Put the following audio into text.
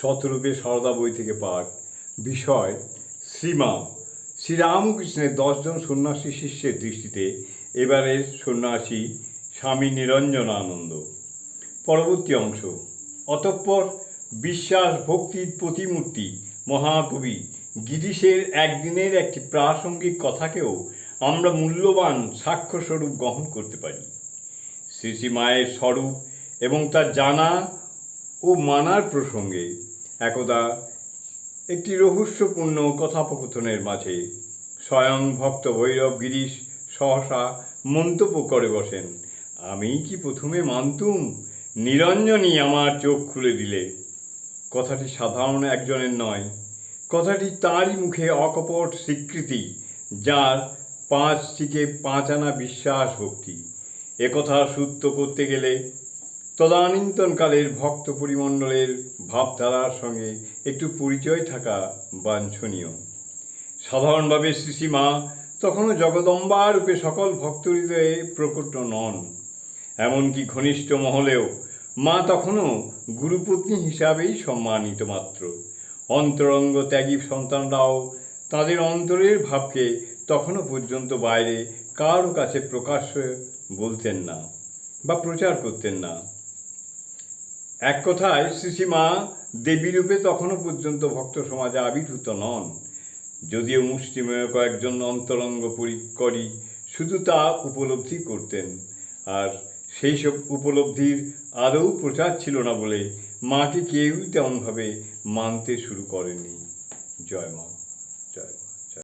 শতরূপে সারদা বই থেকে পাঠ। বিষয়, শ্রীমা। শ্রীরামকৃষ্ণের দশজন সন্ন্যাসী শিষ্যের দৃষ্টিতে এবারের সন্ন্যাসী স্বামী নিরঞ্জনানন্দ। পরবর্তী অংশ। অতঃপর বিশ্বাস ভক্তির প্রতিমূর্তি মহাকবি গিরিশের একদিনের একটি প্রাসঙ্গিক কথাকেও আমরা মূল্যবান সাক্ষ্যস্বরূপ গ্রহণ করতে পারি। শ্রী শ্রী মায়ের স্বরূপ এবং তার জানা ও মানার প্রসঙ্গে একদা একটি রহস্যপূর্ণ কথোপকথনের মাঝে স্বয়ং ভক্ত ভৈরব গিরিশ সহসা মন্তব্য করে বসেন, আমি কি প্রথমে মানতুম? নিরঞ্জনই আমার চোখ খুলে দিলে। কথাটি সাধারণ একজনের নয়, কথাটি তারই মুখে অকপট স্বীকৃতি, যার পাঁচ থেকে পাঁচ আনা বিশ্বাস ভক্তি। একথা সূত্র করতে গেলে তদানীন্তনকালের ভক্ত পরিমণ্ডলের ভাবধারার সঙ্গে একটু পরিচয় থাকা বাঞ্ছনীয়। সাধারণভাবে শ্রীশ্রীমা তখনও জগদম্বা রূপে সকল ভক্ত হৃদয়ে প্রকট নন। এমনকি ঘনিষ্ঠ মহলেও মা তখনও গুরুপত্নী হিসাবেই সম্মানিত মাত্র। অন্তরঙ্গ ত্যাগী সন্তানরাও তাদের অন্তরের ভাবকে তখনও পর্যন্ত বাইরে কারও কাছে প্রকাশ্যে বলতেন না বা প্রচার করতেন না। এক কথায় শ্রীশ্রীমা দেবীরূপে তখনও পর্যন্ত ভক্ত সমাজে আবির্ভূত নন। যদিও মুষ্টিমেয় কয়েকজন অন্তরঙ্গ পরিকরই শুধু তা উপলব্ধি করতেন। আর সেই সব উপলব্ধির আদৌ প্রচার ছিল না বলে মাকে কেউই তেমনভাবে মানতে শুরু করেনি জয় মা।